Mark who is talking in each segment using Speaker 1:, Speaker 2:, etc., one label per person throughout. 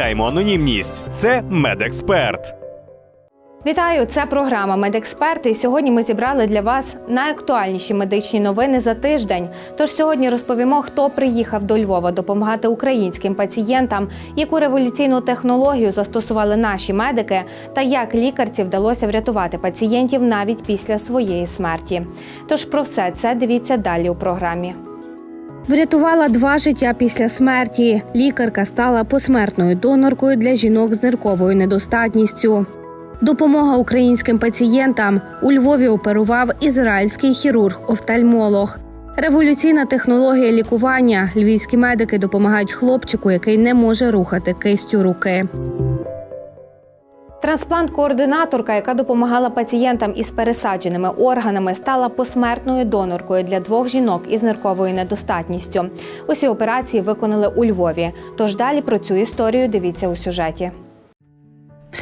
Speaker 1: анонімність. Це медексперт.
Speaker 2: Вітаю! Це програма Медексперти. І сьогодні ми зібрали для вас найактуальніші медичні новини за тиждень. Тож сьогодні розповімо, хто приїхав до Львова допомагати українським пацієнтам, яку революційну технологію застосували наші медики, та як лікарці вдалося врятувати пацієнтів навіть після своєї смерті. Тож про все це дивіться далі у програмі. Врятувала два життя після смерті. Лікарка стала посмертною доноркою для жінок з нирковою недостатністю. Допомога українським пацієнтам у Львові оперував ізраїльський хірург-офтальмолог. Революційна технологія лікування. Львівські медики допомагають хлопчику, який не може рухати кистю руки. Трансплант-координаторка, яка допомагала пацієнтам із пересадженими органами, стала посмертною доноркою для двох жінок із нирковою недостатністю. Усі операції виконали у Львові. Тож далі про цю історію дивіться у сюжеті.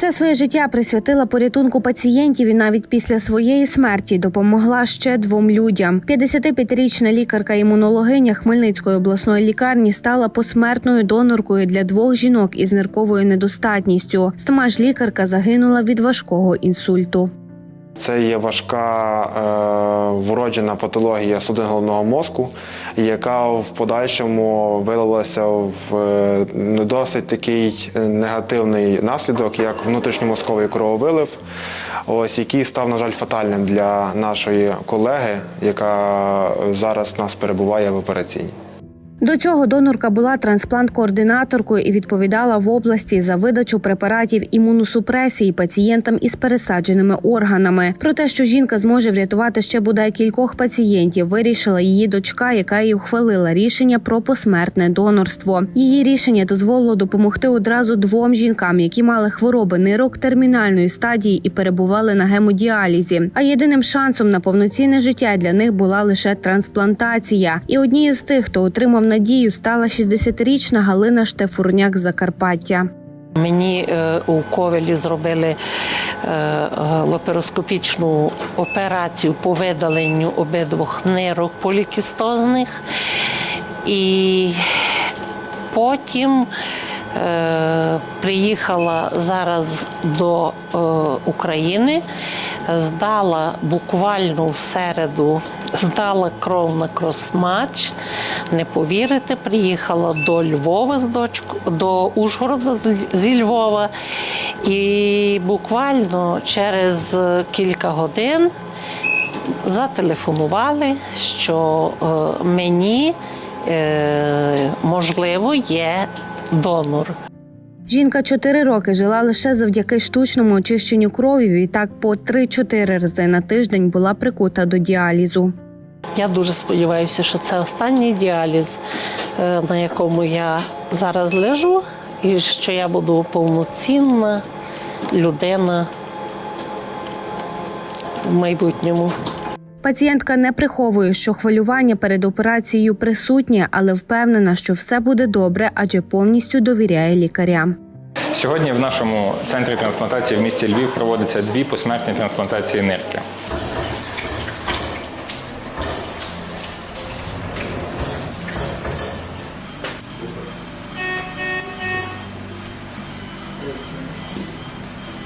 Speaker 2: Все своє життя присвятила порятунку пацієнтів і навіть після своєї смерті допомогла ще двом людям. 55-річна лікарка-імунологиня Хмельницької обласної лікарні стала посмертною доноркою для двох жінок із нирковою недостатністю. Сама ж лікарка загинула від важкого інсульту.
Speaker 3: Це є важка е, вроджена патологія судин головного мозку, яка в подальшому вилилася в е, досить такий негативний наслідок, як внутрішньомозковий крововилив, ось який став, на жаль, фатальним для нашої колеги, яка зараз в нас перебуває в операційній.
Speaker 2: До цього донорка була трансплант-координаторкою і відповідала в області за видачу препаратів імуносупресії пацієнтам із пересадженими органами. Про те, що жінка зможе врятувати ще бодай кількох пацієнтів, вирішила її дочка, яка й ухвалила рішення про посмертне донорство. Її рішення дозволило допомогти одразу двом жінкам, які мали хвороби нирок термінальної стадії і перебували на гемодіалізі. А єдиним шансом на повноцінне життя для них була лише трансплантація. І однією з тих, хто отримав надію, стала 60-річна Галина Штефурняк Закарпаття.
Speaker 4: Мені е, у Ковелі зробили е, лапароскопічну операцію по видаленню обидвох нирок полікістозних. І потім е, приїхала зараз до України, здала буквально в середу, здала кров на кросмач. Не повірите, приїхала до Львова з дочкою, до Ужгорода зі Львова. І буквально через кілька годин зателефонували, що е, мені е, можливо є донор.
Speaker 2: Жінка чотири роки жила лише завдяки штучному очищенню крові. Відтак по 3-4 рази на тиждень була прикута до діалізу.
Speaker 4: Я дуже сподіваюся, що це останній діаліз, е, на якому я зараз лежу, і що я буду повноцінна людина в майбутньому.
Speaker 2: Пацієнтка не приховує, що хвилювання перед операцією присутнє, але впевнена, що все буде добре, адже повністю довіряє лікарям.
Speaker 5: Сьогодні в нашому центрі трансплантації в місті Львів проводяться дві посмертні трансплантації нирки.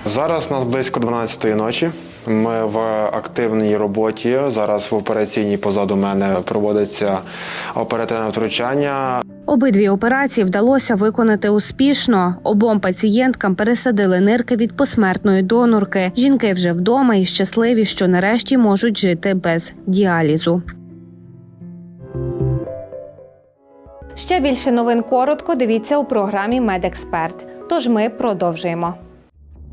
Speaker 3: Зараз нас близько 12-ї ночі. Ми в активній роботі. Зараз в операційній позаду мене проводиться оперативне втручання.
Speaker 2: Обидві операції вдалося виконати успішно. Обом пацієнткам пересадили нирки від посмертної донорки. Жінки вже вдома і щасливі, що нарешті можуть жити без діалізу. Ще більше новин коротко дивіться у програмі Медексперт. Тож ми продовжуємо.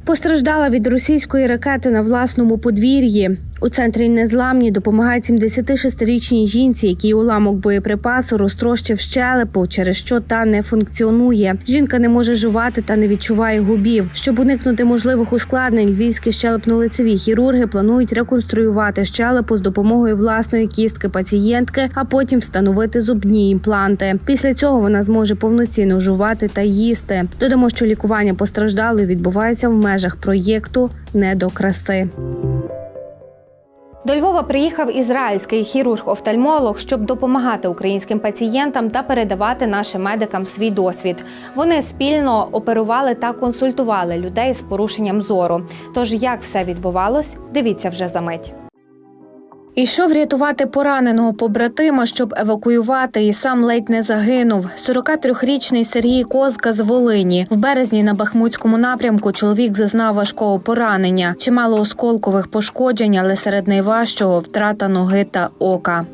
Speaker 2: Постраждала від російської ракети на власному подвір'ї. У центрі незламні допомагають 76-річній жінці, якій уламок боєприпасу розтрощив щелепу, через що та не функціонує. Жінка не може жувати та не відчуває губів. Щоб уникнути можливих ускладнень, львівські щелепно-лицеві хірурги планують реконструювати щелепу з допомогою власної кістки пацієнтки, а потім встановити зубні імпланти. Після цього вона зможе повноцінно жувати та їсти. Додамо, що лікування постраждалої відбувається в межах проєкту не до краси. До Львова приїхав ізраїльський хірург-офтальмолог, щоб допомагати українським пацієнтам та передавати нашим медикам свій досвід. Вони спільно оперували та консультували людей з порушенням зору. Тож як все відбувалось, дивіться вже за мить. Ішов рятувати пораненого побратима, щоб евакуювати, і сам ледь не загинув. 43-річний Сергій Козка з Волині. В березні на Бахмутському напрямку чоловік зазнав важкого поранення, чимало осколкових пошкоджень, але серед найважчого втрата ноги та ока.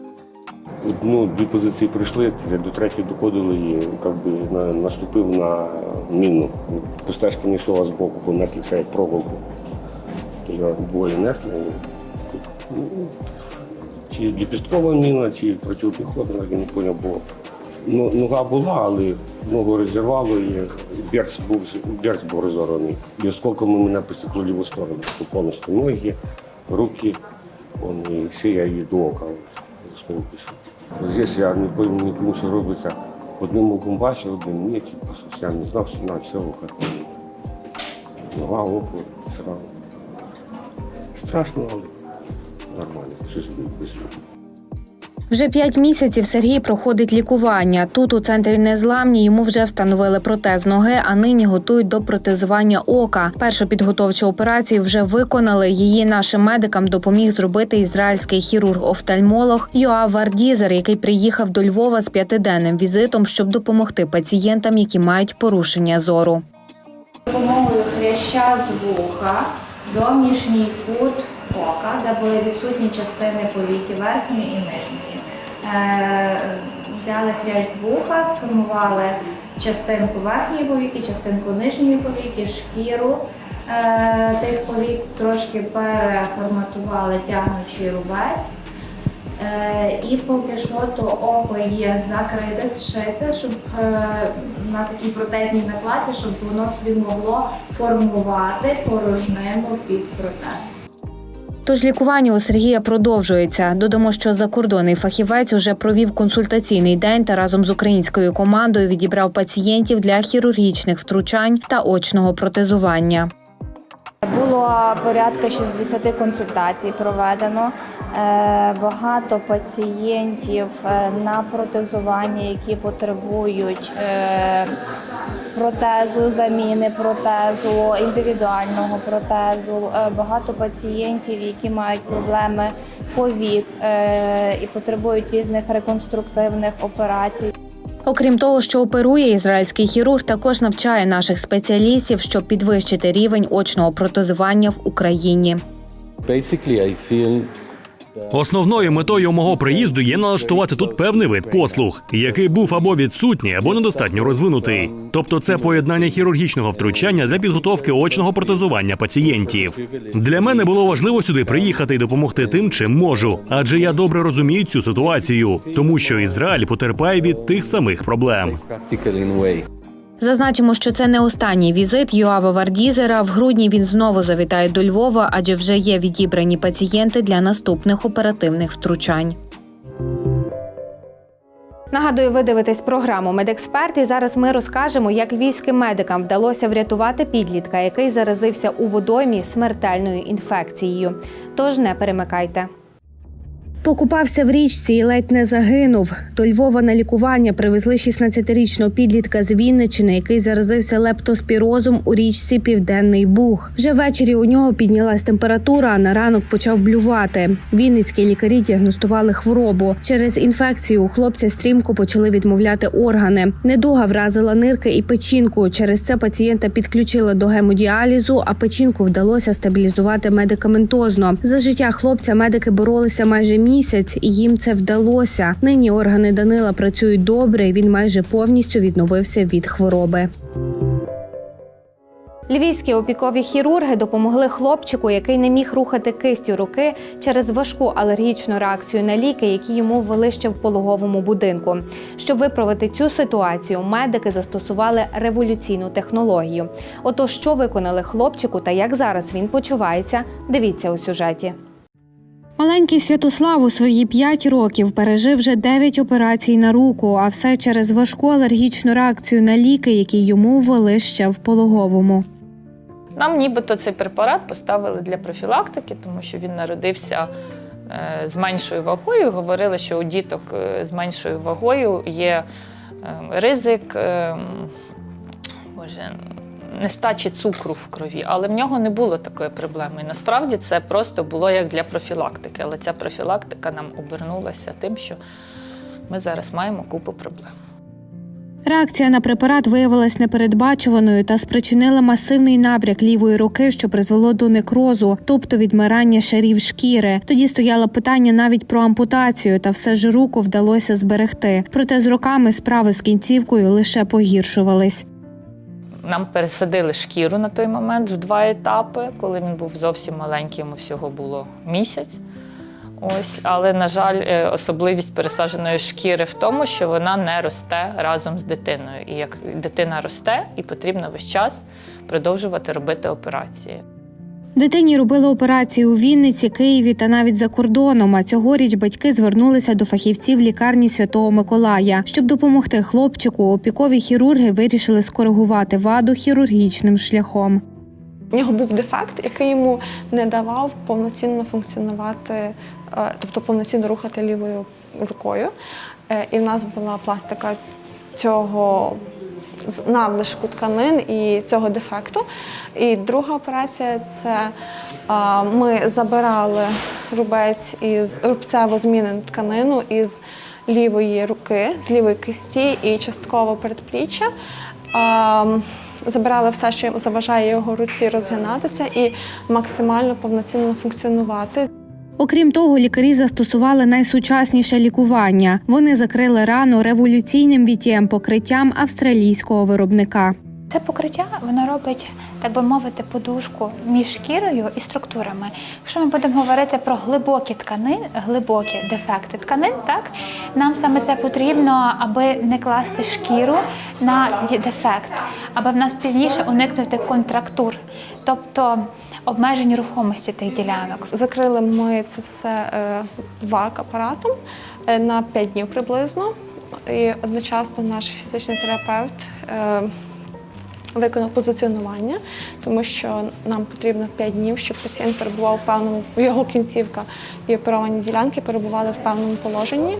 Speaker 6: Ну, дві позиції прийшли, до третьої доходили і на, наступив на міну. Пустежка не йшла з боку, понесли ще проволоку. Я двоє несли. Чи ліпісткова міна, чи протипіхотна, я не зрозумів, бо ну, нога була, але ногу розірвало і берц був, берц був розорваний. І осколками мене посікло ліву сторону, то повністю ноги, руки, он, і шия і до ока. Здесь я не пойму, не тому, що робиться. Одним оком бачив, одним ні, типу, я не знав, що на що вухати. Нога, око, шрам. Страшно, але нормально. Що ж вийшло.
Speaker 2: Вже п'ять місяців Сергій проходить лікування. Тут у центрі незламні йому вже встановили протез ноги, а нині готують до протезування ока. Першу підготовчу операцію вже виконали. Її нашим медикам допоміг зробити ізраїльський хірург-офтальмолог Йоав Вардізер, який приїхав до Львова з п'ятиденним візитом, щоб допомогти пацієнтам, які мають порушення зору.
Speaker 7: допомогою хряща з вуха зовнішній кут ока, де були відсутні частини повіки верхньої і нижньої. Е, Взяли хрящ вуха, сформували частинку верхньої повіки, частинку нижньої повіки, шкіру е, тих повік, трошки переформатували тягнучий рубець. Е, І поки що то око є закрите, зшите, щоб на такій протезній накладці, щоб воно собі могло формувати порожнину під протез.
Speaker 2: Тож лікування у Сергія продовжується. Додамо, що закордонний фахівець уже провів консультаційний день та разом з українською командою відібрав пацієнтів для хірургічних втручань та очного протезування.
Speaker 7: Було порядка 60 консультацій проведено. Е, Багато пацієнтів е, на протезування, які потребують е, протезу, заміни протезу, індивідуального протезу. Е, Багато пацієнтів, які мають проблеми повік е, і потребують різних реконструктивних операцій.
Speaker 2: Окрім того, що оперує ізраїльський хірург, також навчає наших спеціалістів, щоб підвищити рівень очного протезування в Україні.
Speaker 8: Basically, I feel
Speaker 1: Основною метою мого приїзду є налаштувати тут певний вид послуг, який був або відсутній, або недостатньо розвинутий. Тобто, це поєднання хірургічного втручання для підготовки очного протезування пацієнтів. Для мене було важливо сюди приїхати і допомогти тим, чим можу, адже я добре розумію цю ситуацію, тому що Ізраїль потерпає від тих самих проблем.
Speaker 2: Зазначимо, що це не останній візит Йоава Вардізера. В грудні він знову завітає до Львова, адже вже є відібрані пацієнти для наступних оперативних втручань. Нагадую, ви дивитесь програму Медексперт. І зараз ми розкажемо, як львівським медикам вдалося врятувати підлітка, який заразився у водоймі смертельною інфекцією. Тож не перемикайте. Покупався в річці і ледь не загинув. До Львова на лікування привезли 16-річного підлітка з Вінничини, який заразився лептоспірозом у річці Південний Буг. Вже ввечері у нього піднялась температура, а на ранок почав блювати. Вінницькі лікарі діагностували хворобу. Через інфекцію у хлопця стрімко почали відмовляти органи. Недуга вразила нирки і печінку. Через це пацієнта підключили до гемодіалізу, а печінку вдалося стабілізувати медикаментозно. За життя хлопця медики боролися майже місяць, і їм це вдалося. Нині органи Данила працюють добре. і Він майже повністю відновився від хвороби. Львівські опікові хірурги допомогли хлопчику, який не міг рухати кистю руки через важку алергічну реакцію на ліки, які йому ввели ще в пологовому будинку. Щоб виправити цю ситуацію, медики застосували революційну технологію. Отож, що виконали хлопчику та як зараз він почувається, дивіться у сюжеті. Маленький Святослав у свої 5 років пережив вже 9 операцій на руку, а все через важку алергічну реакцію на ліки, які йому ввели ще в пологовому.
Speaker 9: Нам нібито цей препарат поставили для профілактики, тому що він народився е, з меншою вагою. Говорили, що у діток е, з меншою вагою є е, ризик боже, нестачі цукру в крові. Але в нього не було такої проблеми. Насправді це просто було як для профілактики. Але ця профілактика нам обернулася тим, що ми зараз маємо купу проблем.
Speaker 2: Реакція на препарат виявилась непередбачуваною та спричинила масивний набряк лівої руки, що призвело до некрозу, тобто відмирання шарів шкіри. Тоді стояло питання навіть про ампутацію, та все ж руку вдалося зберегти. Проте з роками справи з кінцівкою лише погіршувались.
Speaker 9: Нам пересадили шкіру на той момент в два етапи. Коли він був зовсім маленький, йому всього було місяць. Ось, але, на жаль, е, особливість пересадженої шкіри в тому, що вона не росте разом з дитиною. І як дитина росте, і потрібно весь час продовжувати робити операції.
Speaker 2: Дитині робили операції у Вінниці, Києві та навіть за кордоном. А цьогоріч батьки звернулися до фахівців лікарні Святого Миколая. Щоб допомогти хлопчику, опікові хірурги вирішили скоригувати ваду хірургічним шляхом.
Speaker 10: У нього був дефект, який йому не давав повноцінно функціонувати, е, тобто повноцінно рухати лівою рукою. Е, І в нас була пластика цього надлишку тканин і цього дефекту. І друга операція це ми забирали рубець із рубцево змінену тканину із лівої руки, з лівої кисті і частково передпліччя. Забирали все, що заважає його руці розгинатися і максимально повноцінно функціонувати.
Speaker 2: Окрім того, лікарі застосували найсучасніше лікування. Вони закрили рану революційним VTM покриттям австралійського виробника.
Speaker 11: Це покриття воно робить, так би мовити, подушку між шкірою і структурами. Якщо ми будемо говорити про глибокі тканини, глибокі дефекти тканин, так нам саме це потрібно, аби не класти шкіру на дефект, аби в нас пізніше уникнути контрактур, тобто обмежень рухомості тих ділянок.
Speaker 10: Закрили ми це все е, вак апаратом е, на 5 днів приблизно. І одночасно наш фізичний терапевт е, виконав позиціонування, тому що нам потрібно 5 днів, щоб пацієнт перебував в певному його кінцівка і оперовані ділянки перебували в певному положенні.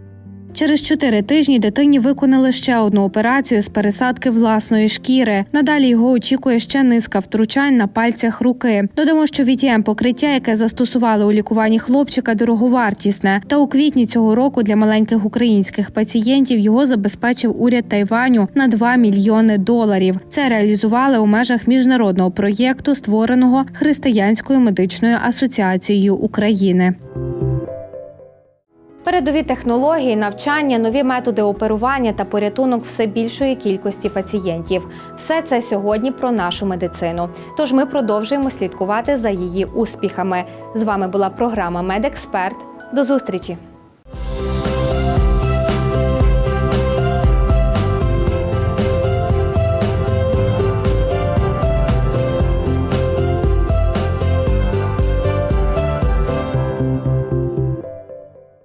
Speaker 2: Через чотири тижні дитині виконали ще одну операцію з пересадки власної шкіри. Надалі його очікує ще низка втручань на пальцях руки. Додамо, що VTM покриття, яке застосували у лікуванні хлопчика, дороговартісне. Та у квітні цього року для маленьких українських пацієнтів його забезпечив уряд Тайваню на 2 мільйони доларів. Це реалізували у межах міжнародного проєкту, створеного Християнською медичною асоціацією України. Передові технології, навчання, нові методи оперування та порятунок все більшої кількості пацієнтів. Все це сьогодні про нашу медицину. Тож ми продовжуємо слідкувати за її успіхами. З вами була програма Медексперт. До зустрічі!